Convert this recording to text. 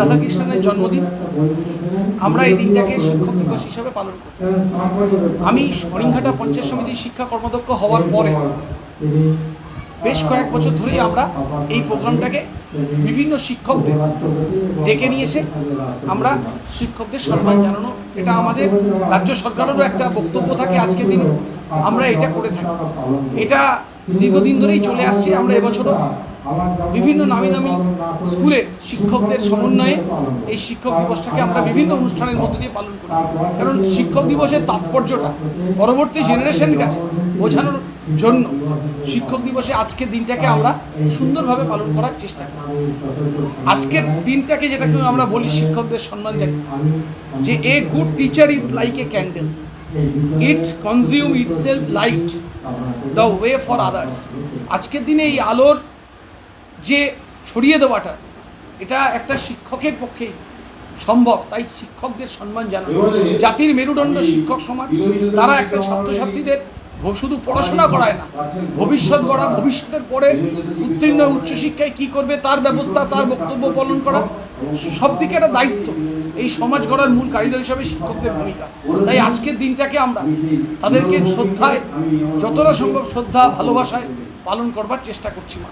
রাধাকৃষ্ণনের জন্মদিন। আমরা এই দিনটাকে শিক্ষক দিবস হিসাবে পালন করি। আমি হরিণঘাটা পঞ্চায়েত সমিতির শিক্ষা কর্মদক্ষ হওয়ার পরে বেশ কয়েক বছর ধরেই আমরা এই প্রোগ্রামটাকে বিভিন্ন শিক্ষকদের ডেকে নিয়ে এসে আমরা শিক্ষকদের সম্মান জানানো। এটা আমাদের রাজ্য সরকারেরও একটা বক্তব্য থাকে, আজকের দিনে আমরা এটা করে থাকি। এটা দীর্ঘদিন ধরেই চলে আসছে। আমরা এবছরও বিভিন্ন নামি নামি স্কুলে শিক্ষকদের সমন্বয়ে এই শিক্ষক দিবসটাকে আমরা বিভিন্ন অনুষ্ঠানের মধ্যে দিয়ে পালন করি। কারণ শিক্ষক দিবসের তাৎপর্যটা পরবর্তী জেনারেশনের কাছে বোঝানোর জন্য শিক্ষক দিবসে আজকের দিনটাকে আমরা সুন্দরভাবে পালন করার চেষ্টা করি। আজকের দিনটাকে যেটাকে আমরা বলি শিক্ষকদের সম্মান জানি যে a good teacher is like a candle it consume itself light the way for others আজকের দিনে এই আলোর যে ছড়িয়ে দেওয়াটা, এটা একটা শিক্ষকের পক্ষেই সম্ভব। তাই শিক্ষকদের সম্মান জানানো। জাতির মেরুদণ্ড শিক্ষক সমাজ, তারা একটা ছাত্রছাত্রীদের শুধু পড়াশোনা করায় না, ভবিষ্যৎ গড়া, ভবিষ্যতের পরে উত্তীর্ণ উচ্চশিক্ষায় কি করবে, তার ব্যবস্থা, তার বক্তব্য পালন করা, সব দিকে একটা দায়িত্ব। এই সমাজ গড়ার মূল কারিগর হিসাবে শিক্ষকদের ভূমিকা। তাই আজকের দিনটাকে আমরা তাদেরকে শ্রদ্ধায়, যতটা সম্ভব শ্রদ্ধা, ভালোবাসায় পালন করবার চেষ্টা করছি মা।